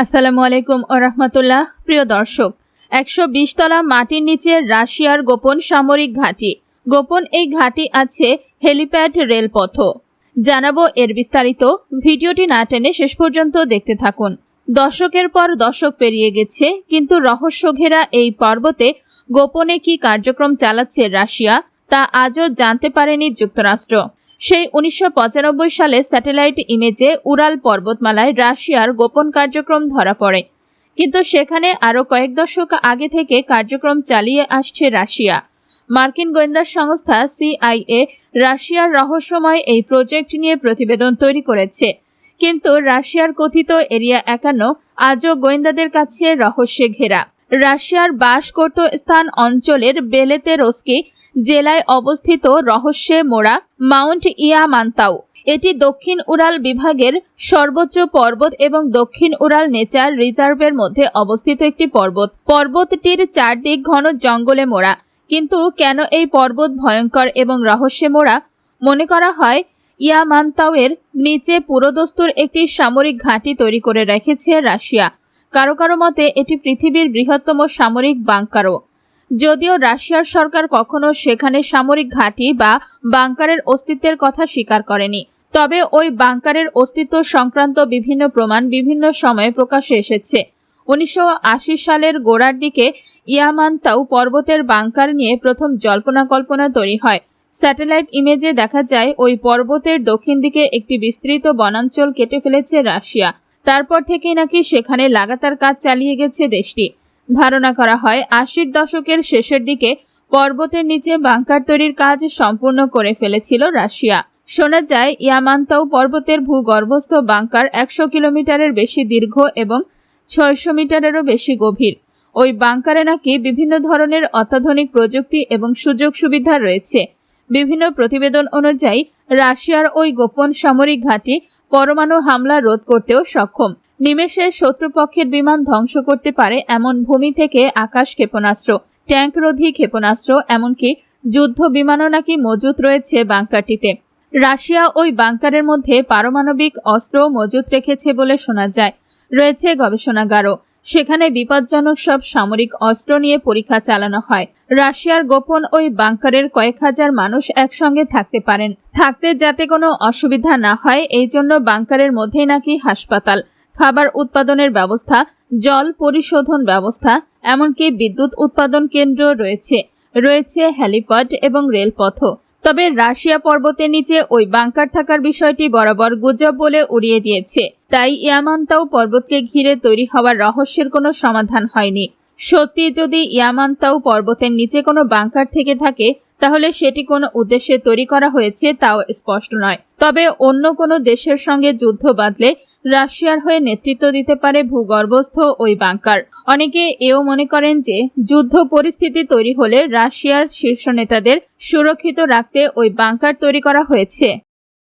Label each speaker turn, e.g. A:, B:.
A: আসসালামু আলাইকুম ও রহমতুল্লাহ, প্রিয় দর্শক। একশো বিশ তলা মাটির নিচে রাশিয়ার গোপন সামরিক ঘাঁটি। গোপন এই ঘাঁটি আছে হেলিপ্যাড রেলপথ। জানাব এর বিস্তারিত। ভিডিওটি না টেনে শেষ পর্যন্ত দেখতে থাকুন। দশকের পর দশক পেরিয়ে গেছে, কিন্তু রহস্য ঘেরা এই পর্বতে গোপনে কি কার্যক্রম চালাচ্ছে রাশিয়া, তা আজও জানতে পারেনি যুক্তরাষ্ট্র। সেই উনিশশো পঁচানব্বই সালে স্যাটেলাইট ইমেজে উরাল পর্বতমালায় রাশিয়ার গোপন কার্যক্রম ধরা পড়ে। কিন্তু সেখানে আরও কয়েক দশক আগে থেকে কার্যক্রম চালিয়ে আসছে রাশিয়া। মার্কিন গোয়েন্দা সংস্থা সিআইএ রাশিয়ার রহস্যময় এই প্রজেক্ট নিয়ে প্রতিবেদন তৈরি করেছে। কিন্তু রাশিয়ার কথিত এরিয়া একান্ন আজও গোয়েন্দাদের কাছে রহস্যে ঘেরা। রাশিয়ার বাস করত স্থান অঞ্চলের বেলেতেরস্কি জেলায় অবস্থিত রহস্যে মোড়া মাউন্ট ইয়ামান্তাও। এটি দক্ষিণ উরাল বিভাগের সর্বোচ্চ পর্বত এবং দক্ষিণ উরাল নেচার রিজার্ভের মধ্যে অবস্থিত একটি পর্বত। পর্বতটির চারদিক ঘন জঙ্গলে মোড়া। কিন্তু কেন এই পর্বত ভয়ঙ্কর এবং রহস্যে মোড়া? মনে করা হয়, ইয়ামান্তাওয়ের নিচে পুরোদস্তুর একটি সামরিক ঘাঁটি তৈরি করে রেখেছে রাশিয়া। কারও কারও মতে এটি পৃথিবীর বৃহত্তম সামরিক বাংকারও। যদিও রাশিয়ার সরকার কখনো সেখানে সামরিক ঘাঁটি বা বাংকারের অস্তিত্বের কথা স্বীকার করেনি। তবে ওই বাংকারের অস্তিত্ব সংক্রান্ত বিভিন্ন প্রমাণ বিভিন্ন সময়ে প্রকাশ্যে এসেছে। উনিশশো আশি সালের গোড়ার দিকে ইয়ামান্তাও পর্বতের বাংকার নিয়ে প্রথম জল্পনা কল্পনা তৈরি হয়। স্যাটেলাইট ইমেজে দেখা যায়, ওই পর্বতের দক্ষিণ দিকে একটি বিস্তৃত বনাঞ্চল কেটে ফেলেছে রাশিয়া। তারপর থেকেই নাকি সেখানে লাগাতার কাজ চালিয়ে গেছে দেশটি। ধারণা করা হয়, আশির দশকের শেষের দিকে পর্বতের নিচে বাংকার তৈরির কাজ সম্পূর্ণ করে ফেলেছিল রাশিয়া। শোনা যায়, ইয়ামান্তাও পর্বতের ভূগর্ভস্থ বাংকার একশো কিলোমিটারের বেশি দীর্ঘ এবং ছয়শো মিটারেরও বেশি গভীর। ওই বাংকারে নাকি বিভিন্ন ধরনের অত্যাধুনিক প্রযুক্তি এবং সুযোগ সুবিধা রয়েছে। বিভিন্ন প্রতিবেদন অনুযায়ী, রাশিয়ার ওই গোপন সামরিক ঘাঁটি পরমাণু হামলা রোধ করতেও সক্ষম। নিমেষে শত্রুপক্ষের বিমান ধ্বংস করতে পারে এমন ভূমি থেকে আকাশ ক্ষেপণাস্ত্র ট্যাঙ্করোধী ক্ষেপণাস্ত্র, এমনকি যুদ্ধ বিমানও নাকি মজুত রয়েছে বাংকারটিতে। রাশিয়া ওই বাংকারের মধ্যে পারমাণবিক অস্ত্র মজুত রেখেছে বলে শোনা যায়। রয়েছে গবেষণাগারও। সেখানে বিপজ্জনক সব সামরিক অস্ত্র নিয়ে পরীক্ষা চালানো হয়। রাশিয়ার গোপন ওই বাংকারের কয়েক হাজার মানুষ একসঙ্গে থাকতে পারেন। থাকতে যাতে কোনো অসুবিধা না হয়, এই জন্য বাংকারের মধ্যেই নাকি হাসপাতাল, খাবার উৎপাদনের ব্যবস্থা, জল পরিশোধন ব্যবস্থা, এমনকি বিদ্যুৎ উৎপাদন কেন্দ্র রয়েছে। রয়েছে হ্যালিপ্যাড এবং রেলপথও। তবে রাশিয়া পর্বতের নিচে ওই বাংকার থাকার বিষয়টি বরাবর গুজব বলে উড়িয়ে দিয়েছে। তাই ইয়ামান্তাও পর্বতকে ঘিরে তৈরি হওয়ার রহস্যের কোনো সমাধান হয়নি। সত্যি যদি ইয়ামান্তাও পর্বতের নিচে কোনো বাংকার থেকে থাকে, তাহলে সেটি কোনো উদ্দেশ্যে তৈরি করা হয়েছে তাও স্পষ্ট নয়। তবে অন্য কোনো দেশের সঙ্গে যুদ্ধ বাঁধলে রাশিয়ার হয়ে নেতৃত্ব দিতে পারে ভূগর্ভস্থ ওই বাংকার। অনেকে এও মনে করেন যে, যুদ্ধ পরিস্থিতি তৈরি হলে রাশিয়ার শীর্ষ নেতাদের সুরক্ষিত রাখতে ওই বাংকার তৈরি করা হয়েছে।